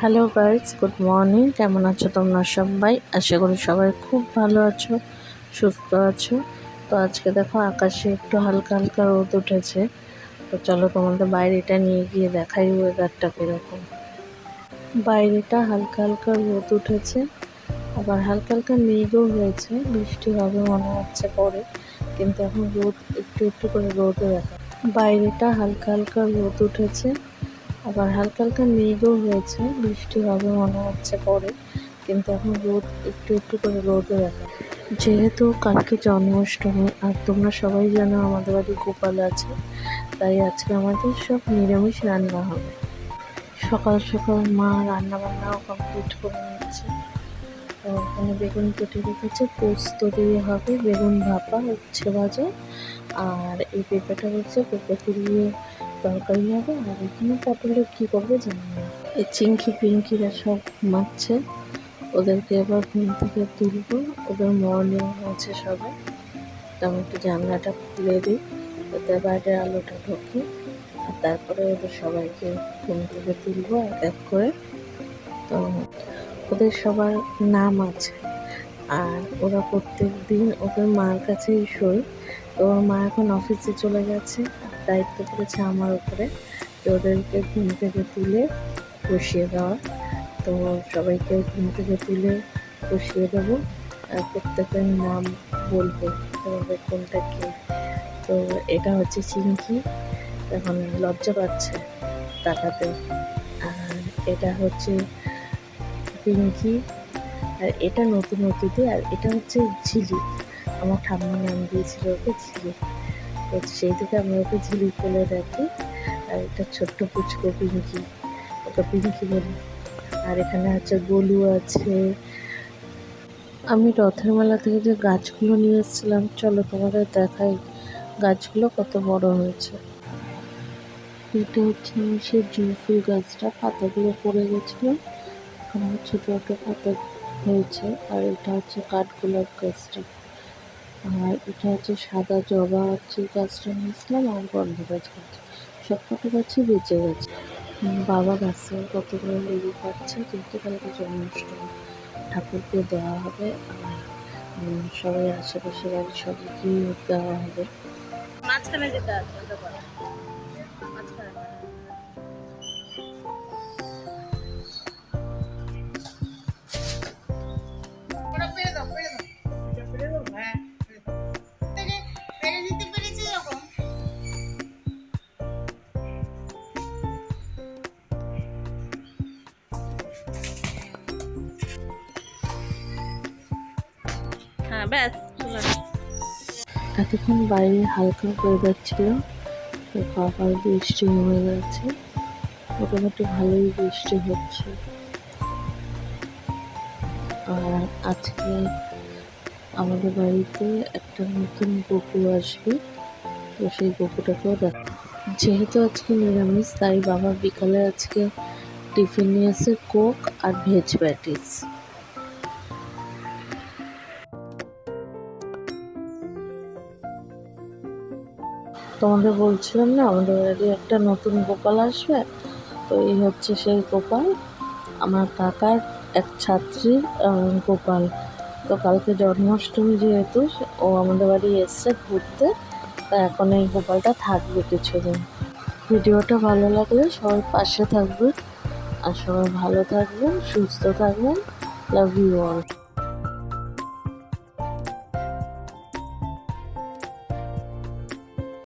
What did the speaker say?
Hello guys good morning কেমন আছো তোমরা সবাই? আশা করি সবাই খুব ভালো আছো, সুস্থ আছো। তো আজকে দেখো আকাশে একটু হালকা হালকা রোদ উঠেছে। তো চলো তোমাদের বাইরেটা নিয়ে গিয়ে দেখাই ওয়েদারটা কীরকম। বাইরেটা হালকা হালকা রোদ উঠেছে, আবার হালকা হালকা মেঘও হয়েছে। বৃষ্টি হবে মনে হচ্ছে পরে, কিন্তু এখন রোদ একটু একটু করে রোদও দেখা। বাইরেটা হালকা হালকা রোদ উঠেছে। আবার হালকা হালকা মেঘও হয়েছে। বৃষ্টি হবে মনে হচ্ছে পরে, কিন্তু এখন রোদ একটু একটু করে রোদও দেখা। যেহেতু কালকে জন্মাষ্টমী, আর তোমরা সবাই জানো আমাদের বাড়ি গোপাল আছে, তাই আজকে আমাদের সব নিরামিষ রান্না হবে। সকাল সকাল মা রান্না বান্নাও কমপ্লিট করে নিচ্ছে। ওখানে বেগুন কেটে রেখেছে, পোস্ত দিয়ে হবে বেগুন ভাপা, উচ্ছে ভাজা, আর এই পেঁপেটা হচ্ছে পেঁপে দিয়ে তরকারি হবে আর এখানে পটলের কী করবে জানি না। এই চিংকি পিঙ্কিরা সব ঘুমাচ্ছে ওদেরকে এবার ঘুম থেকে তুলবো। ওদের মর্নিং হয়েছে সবে। তো আমি একটু জানলাটা খুলে দিই। যাতে বাইরের আলোটা ঢোকে। আর তারপরে ওদের সবাইকে ঘুম থেকে তুলবো এক এক করে। তো ওদের সবার নাম আছে। আর ওরা প্রত্যেক দিন ওদের মার কাছেই শোয়। তো ওর মা এখন অফিসে চলে গেছে। দায়িত্ব পড়েছে আমার উপরে। তো ওদেরকে ঘুম থেকে তুলে বসিয়ে দেওয়া। তো সবাইকে ঘুম থেকে তুলে বসিয়ে দেবো। প্রত্যেকের নাম বলব তোমাদের কোনটা কে। তো এটা হচ্ছে চিংকি এখন লজ্জা পাচ্ছে তাকাতে আর এটা হচ্ছে পিঙ্কি। আর এটা নতুন অতিথি। আর এটা হচ্ছে ঝিলি। আমার ঠাম্মা নাম দিয়েছিল ওকে ঝিলিক তো সেই থেকে আমি ওকে ঝিলিক বলে রাখি আর এটা ছোট্ট পুচকো পিঙ্কি। ওকে পিঙ্কি বলি। আর এখানে হচ্ছে গলু আছে। আমি রথের মেলা থেকে যে গাছগুলো নিয়ে এসেছিলাম, চলো তোমাদের দেখাই গাছগুলো কত বড় হয়েছে। এটা হচ্ছে সেই জুঁই গাছটা, পাতাগুলো পড়ে গেছিল। এখন ছোটো একটা পাতা হয়েছে। আর এটা হচ্ছে কাঠগোলাপ গাছটা। আর এটা হচ্ছে সাদা জবা হচ্ছে গাছটা নিয়েছিলাম, আর গন্ধ গাছ। গাছ সব কত গাছই বেঁচে গেছে। বাবা গাছে কতগুলো লেবু পাচ্ছে, কিন্তু কালকে জন্মাষ্টমী ঠাকুরকে দেওয়া হবে, আর সবাই আশেপাশে বাড়ির সবাইকে দেওয়া হবে। মাঝখানে যেটা হ্যাঁ এতক্ষণ বাইরে হালকা ওয়েদার ছিল, তো আবার বৃষ্টি হয়ে গেছে। মোটামুটি ভালোই বৃষ্টি হচ্ছে। আর আজকে আমাদের বাড়িতে একটা নতুন গপু আসবে, তো সেই গপুটাকেও দেখ যেহেতু আজকে নিরামিষ, তাই বাবা বিকালে আজকে টিফিন নিয়েছে কোক আর ভেজ প্যাটিস তোমাদের বলছিলাম না, আমাদের বাড়ি একটা নতুন গোপাল আসবে। তো এই হচ্ছে সেই গোপাল, আমার কাকার এক ছাত্রী গোপাল। তো কালকে জন্মাষ্টমী যেহেতু, ও আমাদের বাড়ি এসছে ঘুরতে, তা এখন এই গোপালটা থাকবে কিছুদিন। ভিডিওটা ভালো লাগলে সবাই পাশে থাকবে আর সবাই ভালো থাকবেন, সুস্থ থাকবেন। Love you all